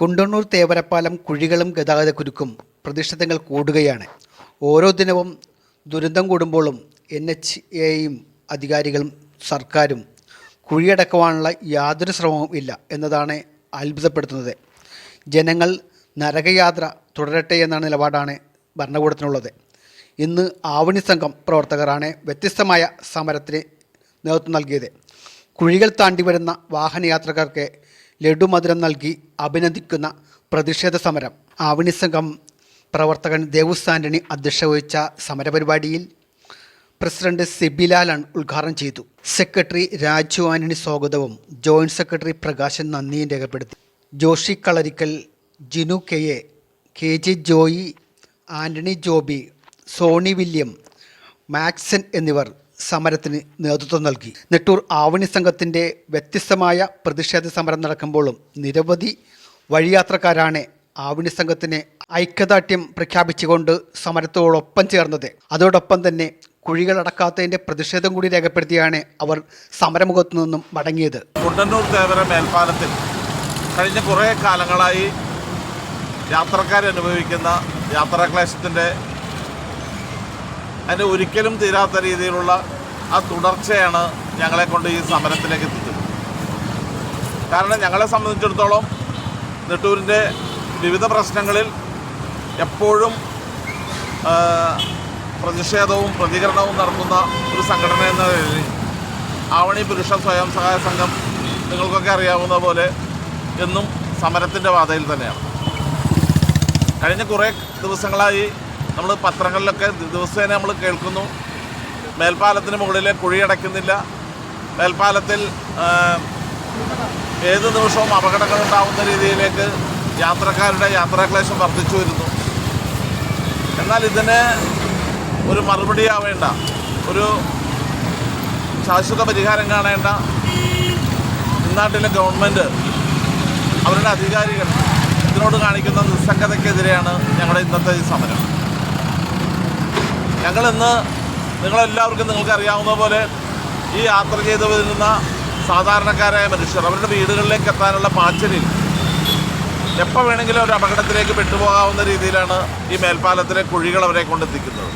കുണ്ടണ്ണൂർ തേവരപ്പാലം കുഴികളും ഗതാഗതക്കുരുക്കും പ്രതിഷേധങ്ങൾ കൂടുകയാണ്. ഓരോ ദിനവും ദുരന്തം കൂടുമ്പോഴും എൻ എച്ച് എയും അധികാരികളും സർക്കാരും കുഴിയടക്കുവാനുള്ള യാതൊരു ശ്രമവും ഇല്ല എന്നതാണ് അത്ഭുതപ്പെടുത്തുന്നത്. ജനങ്ങൾ നരകയാത്ര തുടരട്ടെ എന്ന നിലപാടാണ് ഭരണകൂടത്തിനുള്ളത്. ഇന്ന് ആവണി സംഘം പ്രവർത്തകരാണ് വ്യത്യസ്തമായ സമരത്തിന് നേതൃത്വം നൽകിയത്. കുഴികൾ താണ്ടി വരുന്ന വാഹനയാത്രക്കാർക്ക് ലഡുമധുരം നൽകി അഭിനന്ദിക്കുന്ന പ്രതിഷേധ സമരം. ആവണി സംഘം പ്രവർത്തകൻ ദേവുസ് ആന്റണി അധ്യക്ഷ വഹിച്ച സമരപരിപാടിയിൽ പ്രസിഡന്റ് സിബിലാലൻ ഉദ്ഘാടനം ചെയ്തു. സെക്രട്ടറി രാജു ആന്റണി സ്വാഗതവും ജോയിന്റ് സെക്രട്ടറി പ്രകാശൻ നന്ദിയും രേഖപ്പെടുത്തി. Joshy Kalarickal Jinu K A K J Joy Antony Joby Sony William Maxon എന്നിവർ സമരത്തിന് നേതൃത്വം നൽകി. നെട്ടൂർ ആവണി സംഘത്തിന്റെ വ്യത്യസ്തമായ പ്രതിഷേധ സമരം നടക്കുമ്പോഴും നിരവധി വഴിയാത്രക്കാരാണ് ആവണി സംഘത്തിന് ഐക്യദാർഢ്യം പ്രഖ്യാപിച്ചുകൊണ്ട് സമരത്തോടൊപ്പം ചേർന്നത്. അതോടൊപ്പം തന്നെ കുഴികളടക്കാത്തതിന്റെ പ്രതിഷേധം കൂടി രേഖപ്പെടുത്തിയാണ് അവർ സമരമുഖത്തു നിന്നും മടങ്ങിയത്. കുണ്ടന്നൂർ തേവര മേൽപ്പാലത്തിൽ കഴിഞ്ഞ കുറേ കാലങ്ങളായി യാത്രക്കാരനുഭവിക്കുന്ന യാത്രാക്ലേശത്തിന്റെ അതിന്റെ ഒരിക്കലും തീരാത്ത രീതിയിലുള്ള ആ തുടർച്ചയാണ് ഞങ്ങളെ കൊണ്ട് ഈ സമരത്തിലേക്ക് എത്തിച്ചത്. കാരണം ഞങ്ങളെ സംബന്ധിച്ചിടത്തോളം നെട്ടൂരിന്റെ വിവിധ പ്രശ്നങ്ങളിൽ എപ്പോഴും പ്രതിഷേധവും പ്രതികരണവും നടത്തുന്ന ഒരു സംഘടന എന്ന നിലയിൽ ആവണി പുരുഷ സ്വയം സഹായ സംഘം നിങ്ങൾക്കൊക്കെ അറിയാവുന്ന പോലെ എന്നും സമരത്തിന്റെ പാതയിൽ തന്നെയാണ്. കഴിഞ്ഞ കുറേ ദിവസങ്ങളായി നമ്മൾ പത്രങ്ങളിലൊക്കെ ദിവസേന നമ്മൾ കേൾക്കുന്നു. മേൽപ്പാലത്തിന് മുകളിലെ കുഴിയടയ്ക്കുന്നില്ല മേൽപ്പാലത്തിൽ ഏത് നിമിഷവും അപകടങ്ങൾ ഉണ്ടാവുന്ന രീതിയിലേക്ക് യാത്രക്കാരുടെ യാത്രാക്ലേശം വർദ്ധിച്ചു വരുന്നു. എന്നാൽ ഇതിന് ഒരു മറുപടിയാവേണ്ട ഒരു ശാശ്വത പരിഹാരം കാണേണ്ട. ഇന്നാട്ടിലെ ഗവൺമെന്റ് അവരുടെ അധികാരികൾ ഇതിനോട് കാണിക്കുന്ന നിസ്സംഗതയ്ക്കെതിരെയാണ് ഞങ്ങളുടെ ഇന്നത്തെ ഈ സമരം. ഞങ്ങളിന്ന് നിങ്ങളെല്ലാവർക്കും നിങ്ങൾക്ക് അറിയാവുന്ന പോലെ ഈ യാത്ര ചെയ്തു വരുന്ന സാധാരണക്കാരായ മനുഷ്യർ അവരുടെ വീടുകളിലേക്ക് എത്താനുള്ള പാച്ചലിൽ എപ്പോൾ വേണമെങ്കിലും ഒരു അപകടത്തിലേക്ക് പെട്ടുപോകാവുന്ന രീതിയിലാണ് ഈ മേൽപ്പാലത്തിലെ കുഴികൾ അവരെ കൊണ്ടെത്തിക്കുന്നത്.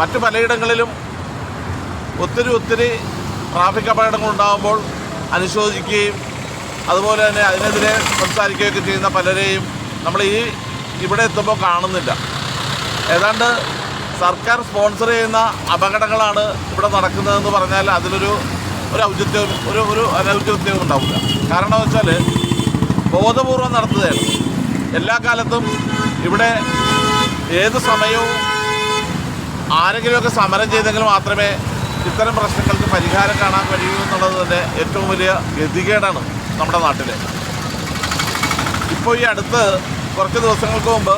മറ്റു പലയിടങ്ങളിലും ഒത്തിരി ഒത്തിരി ട്രാഫിക് അപകടങ്ങൾ ഉണ്ടാകുമ്പോൾ അനുശോചിക്കുകയും അതുപോലെ തന്നെ അതിനെതിരെ സംസാരിക്കുകയൊക്കെ ചെയ്യുന്ന പലരെയും നമ്മൾ ഈ ഇവിടെ എത്തുമ്പോൾ കാണുന്നില്ല. ഏതാണ്ട് സർക്കാർ സ്പോൺസർ ചെയ്യുന്ന അപകടങ്ങളാണ് ഇവിടെ നടക്കുന്നതെന്ന് പറഞ്ഞാൽ അതിലൊരു ഒരു ഔചിത്യം ഒരു ഒരു അനൗചിത്യവും ഉണ്ടാവില്ല. കാരണം വെച്ചാൽ ബോധപൂർവം നടത്തുകയാണ് എല്ലാ കാലത്തും ഇവിടെ ഏത് സമയവും ആരെങ്കിലുമൊക്കെ സമരം ചെയ്തെങ്കിൽ മാത്രമേ ഇത്തരം പ്രശ്നങ്ങൾക്ക് പരിഹാരം കാണാൻ കഴിയൂ എന്നുള്ളത് തന്നെ ഏറ്റവും വലിയ ഗതികേടാണ് നമ്മുടെ നാട്ടിൽ ഇപ്പോൾ ഈ അടുത്ത് കുറച്ച് ദിവസങ്ങൾക്ക് മുമ്പ്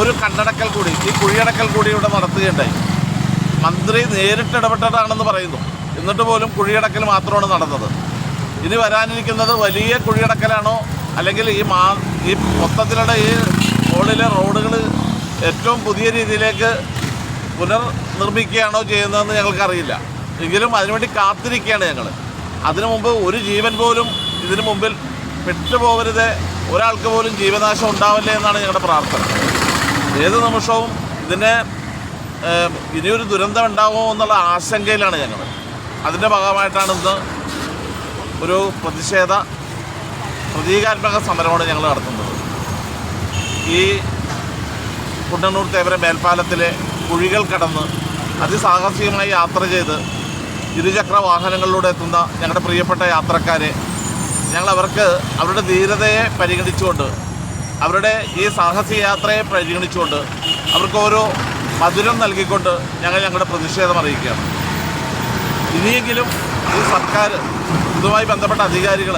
ഒരു കണ്ണടക്കൽ കൂടി ഈ കുഴിയടക്കൽ കൂടി ഇവിടെ നടത്തുകയുണ്ടായി. മന്ത്രി നേരിട്ട് ഇടപെട്ടതാണെന്ന് പറയുന്നു. എന്നിട്ട് പോലും കുഴിയടക്കൽ മാത്രമാണ് നടന്നത്. ഇനി വരാനിരിക്കുന്നത് വലിയ കുഴിയടക്കലാണോ? അല്ലെങ്കിൽ ഈ മാ ഈ മൊത്തത്തിലുള്ള ഈ മുകളിലെ റോഡുകൾ ഏറ്റവും പുതിയ രീതിയിലേക്ക് പുനർനിർമ്മിക്കുകയാണോ ചെയ്യുന്നതെന്ന് ഞങ്ങൾക്കറിയില്ല. എങ്കിലും അതിനുവേണ്ടി കാത്തിരിക്കുകയാണ് ഞങ്ങൾ അതിനു മുമ്പ് ഒരു ജീവൻ പോലും ഇതിനു മുമ്പിൽ പെട്ടുപോകരുത് ഒരാൾക്ക് പോലും ജീവനാശം ഉണ്ടാവില്ലേ എന്നാണ് ഞങ്ങളുടെ പ്രാർത്ഥന. ഏത് നിമിഷവും ഇതിന് ഇനിയൊരു ദുരന്തം ഉണ്ടാകുമോ എന്നുള്ള ആശങ്കയിലാണ് ഞങ്ങൾ അതിന്റെ ഭാഗമായിട്ടാണ് ഇന്ന് ഒരു പ്രതിഷേധ പ്രതീകാത്മക സമരമാണ് ഞങ്ങൾ നടത്തുന്നത്. ഈ കുണ്ടന്നൂർ തേവര മേൽപ്പാലത്തിലെ കുഴികൾ കടന്ന് അതിസാഹസികമായി യാത്ര ചെയ്ത് ഇരുചക്ര വാഹനങ്ങളിലൂടെ എത്തുന്ന ഞങ്ങളുടെ പ്രിയപ്പെട്ട യാത്രക്കാരെ ഞങ്ങൾ അവർക്ക് അവരുടെ ധീരതയെ പരിഗണിച്ചുകൊണ്ട് അവരുടെ ഈ സാഹസിക യാത്രയെ പരിഗണിച്ചുകൊണ്ട് അവർക്ക് ഓരോ മധുരം നൽകിക്കൊണ്ട് ഞങ്ങൾ ഞങ്ങളുടെ പ്രതിഷേധം അറിയിക്കുകയാണ്. ഇനിയെങ്കിലും ഈ സർക്കാർ ഇതുമായി ബന്ധപ്പെട്ട അധികാരികൾ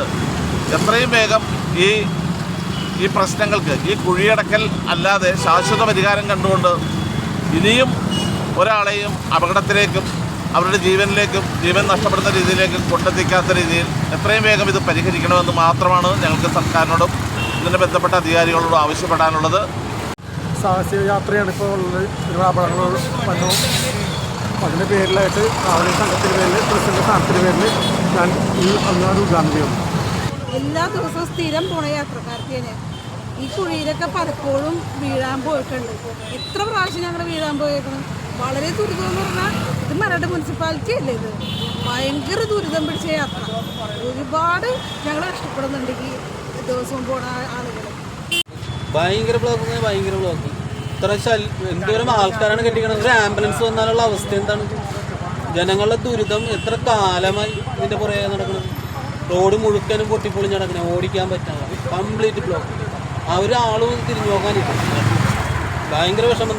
എത്രയും വേഗം ഈ ഈ പ്രശ്നങ്ങൾക്ക് ഈ കുഴിയടക്കൽ അല്ലാതെ ശാശ്വത പരിഹാരം കണ്ടുകൊണ്ട് ഇനിയും ഒരാളെയും അപകടത്തിലേക്കും അവരുടെ ജീവനിലേക്കും ജീവൻ നഷ്ടപ്പെടുന്ന രീതിയിലേക്കും കൊണ്ടെത്തിക്കാത്ത രീതിയിൽ എത്രയും വേഗം ഇത് പരിഹരിക്കണമെന്ന് മാത്രമാണ് ഞങ്ങൾക്ക് സർക്കാരിനോടും ഇതിന് ബന്ധപ്പെട്ട അധികാരികളോട് ആവശ്യപ്പെടാനുള്ളത്? സാഹസിക യാത്രയാണ് ഇപ്പോൾ ഉള്ളത്. ഒരുപാട് അപകടങ്ങൾ വന്നു. അതിന്റെ പേരിലായിട്ട് ആവണി സംഘത്തിന്റെ പേരിൽ പ്രസിഡന്റ് സ്ഥാനത്തിന്റെ പേരിൽ ഞാൻ ഈ അന്നാട് ഉദ്ഘാടനം ചെയ്യുന്നു എല്ലാ ദിവസവും സ്ഥിരം പോണ യാത്രക്കാർക്ക് തന്നെ ഈ കുഴിയിലൊക്കെ പലപ്പോഴും വീഴാൻ പോയിട്ടുണ്ട്. എത്ര പ്രാവശ്യം ഞങ്ങൾ വീഴാൻ പോയേക്കണം? വളരെ ദുരിതം എന്ന് പറഞ്ഞാൽ ഇത് മരട് മുനിസിപ്പാലിറ്റി അല്ലേ ഇത്? ഭയങ്കര ദുരിതം പിടിച്ച യാത്ര. ഒരുപാട് ഞങ്ങൾ കഷ്ടപ്പെടുന്നുണ്ടെങ്കിൽ ഈ ദിവസവും പോണ ആളുകൾ ഭയങ്കര ബ്ലോക്ക് ഭയങ്കര ബ്ലോക്ക് ഇത്ര ശൽ എന്തോരം ആൾക്കാരാണ് കെട്ടിക്കണത്? ഒരു ആംബുലൻസ് വന്നാലുള്ള അവസ്ഥ എന്താണ്? ജനങ്ങളുടെ ദുരിതം എത്ര കാലമായി ഇതിന്റെ പുറകെ നടക്കുന്നത് റോഡ് മുഴുക്കനും പൊട്ടിപ്പൊളിഞ്ഞ് നടക്കണേ ഓടിക്കാൻ പറ്റാതെ. കംപ്ലീറ്റ് ബ്ലോക്ക് ആ ഒരാളും തിരിഞ്ഞു നോക്കാനില്ല ഭയങ്കര വിഷമം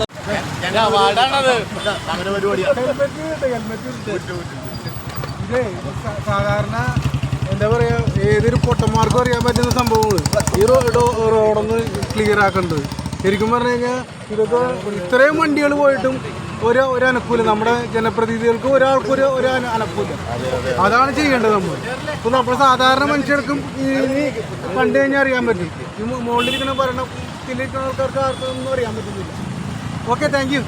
സാധാരണ എന്താ പറയാ ഏതൊരു പൊട്ടന്മാർക്കും അറിയാൻ പറ്റുന്ന സംഭവങ്ങൾ ഈ റോഡ് റോഡൊന്ന് ക്ലിയർ ആക്കേണ്ടത് ശരിക്കും പറഞ്ഞു കഴിഞ്ഞാൽ ഇതൊക്കെ ഇത്രയും വണ്ടികൾ പോയിട്ടും ഒരു ഒരു അനക്കൂല. നമ്മുടെ ജനപ്രതിനിധികൾക്ക് ഒരാൾക്കും ഒരു ഒരു അന- അനക്കൂല. അതാണ് ചെയ്യേണ്ടത് നമ്മൾ ഇപ്പൊ നമ്മൾ സാധാരണ മനുഷ്യർക്കും ഈ കണ്ടു കഴിഞ്ഞാൽ അറിയാൻ പറ്റും. ഈ മുകളിലിരിക്കുന്ന ഭരണത്തിലിരിക്കുന്ന ആൾക്കാർക്ക് ആർക്കും ഒന്നും അറിയാൻ പറ്റുന്നില്ല. Okay thank you